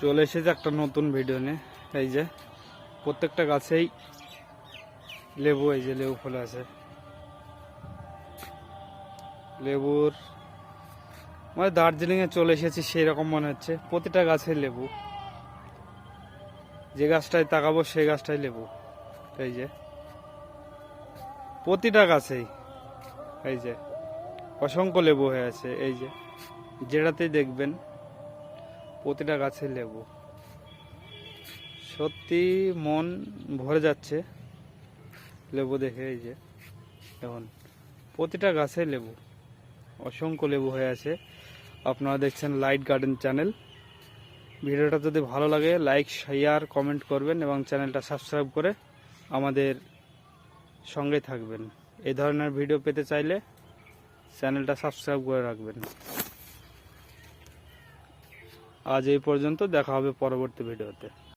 চলে এসেছে একটা নতুন ভিডিও নিয়ে। এই যে, প্রত্যেকটা গাছেই লেবু, এই যে লেবু ফলে আছে। লেবুর মানে দার্জিলিংয়ে চলে এসেছি সেই রকম মনে হচ্ছে। প্রতিটা গাছে লেবু। যে গাছটায় তাকাবো সেই গাছটাই লেবু। এই যে, প্রতিটা গাছেই, এই যে, অসংখ্য লেবু হয়ে আছে। এই যে, যেটাতেই দেখবেন প্রতিটা গাছে লেবু। সত্যি মন ভরে যাচ্ছে লেবু দেখে, এই যে এখন প্রতিটা গাছে লেবু, অসংখ্য লেবু হয়ে আছে। আপনারা দেখছেন লাইট গার্ডেন চ্যানেল। ভিডিওটা যদি ভালো লাগে, লাইক, শেয়ার, কমেন্ট করবেন এবং চ্যানেলটা সাবস্ক্রাইব করে আমাদের সঙ্গে থাকবেন। এই ধরনের ভিডিও পেতে চাইলে চ্যানেলটা সাবস্ক্রাইব করে রাখবেন। আজ এই পর্যন্ত দেখা হবে পরবর্তী ভিডিওতে।